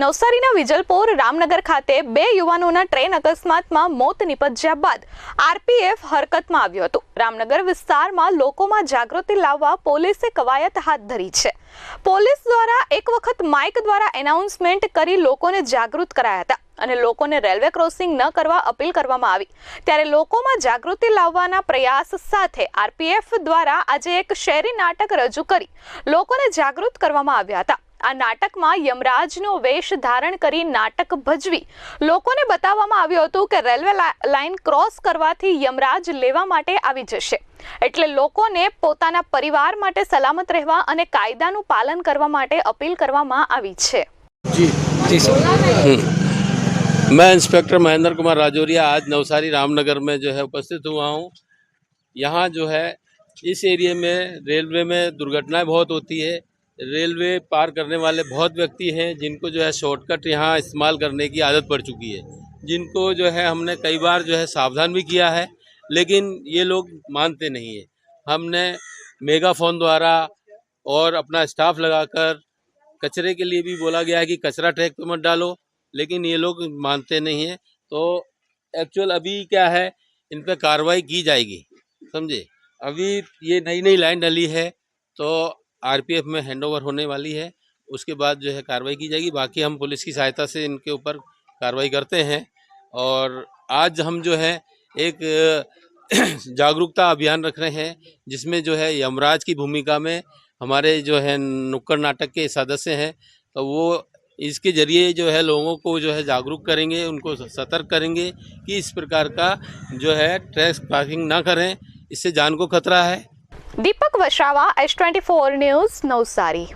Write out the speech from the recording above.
નવસારીના વિજલપોર રામનગર ખાતે બે યુવાનોના ટ્રેન અકસ્માતમાં મોત નિપજ્યા બાદ આરપીએફ હરકતમાં આવ્યું હતું. રામનગર વિસ્તારમાં લોકોમાં જાગૃતિ લાવવા પોલીસે કવાયત હાથ ધરી છે. પોલીસ દ્વારા એક વખત માઇક દ્વારા એનાઉન્સમેન્ટ કરી લોકોને જાગૃત કરાયા હતા અને લોકોને રેલવે ક્રોસિંગ ન કરવા અપીલ કરવામાં આવી. ત્યારે લોકોમાં જાગૃતિ લાવવાના પ્રયાસ સાથે આરપીએફ દ્વારા આજે એક શેરી નાટક રજૂ કરી લોકોને જાગૃત કરવામાં આવ્યા હતા. આ નાટકમાં યમરાજનો વેશ ધારણ કરી નાટક ભજવી લોકોને બતાવવામાં આવ્યું હતું કે રેલવે લા- લાઇન ક્રોસ કરવાથી યમરાજ લેવા માટે આવી જશે એટલે લોકોને પોતાના પરિવાર માટે સલામત રહેવા અને કાયદાનું પાલન કરવા માટે અપીલ કરવામાં આવી છે जी जी सर मैं इंस्पेक्टर महेंद्र कुमार राजौरिया आज नवसारी रामनगर में जो है उपस्थित हुआ हूँ यहाँ जो है इस एरिया में रेलवे में दुर्घटनाएं बहुत होती है रेलवे पार करने वाले बहुत व्यक्ति हैं, जिनको जो है शॉर्टकट यहाँ इस्तेमाल करने की आदत पड़ चुकी है। जिनको जो है हमने कई बार जो है सावधान भी किया है, लेकिन ये लोग मानते नहीं है। हमने मेगाफोन द्वारा और अपना स्टाफ लगाकर कचरे के लिए भी बोला गया है कि कचरा ट्रैक पे मत डालो, लेकिन ये लोग मानते नहीं हैं। तो एक्चुअल अभी क्या है, इन पर कार्रवाई की जाएगी, समझे? अभी ये नई नई लाइन डली है तो आरपीएफ में हैंडओवर होने वाली है, उसके बाद जो है कार्रवाई की जाएगी। बाकी हम पुलिस की सहायता से इनके ऊपर कार्रवाई करते हैं और आज हम जो है एक जागरूकता अभियान रख रहे हैं, जिसमें जो है यमराज की भूमिका में हमारे जो है नुक्कड़ नाटक के सदस्य हैं तो वो इसके ज़रिए जो है लोगों को जो है जागरूक करेंगे, उनको सतर्क करेंगे कि इस प्रकार का जो है ट्रैश पार्किंग ना करें, इससे जान को खतरा है। Deepak Vasava S twenty four news Navsari.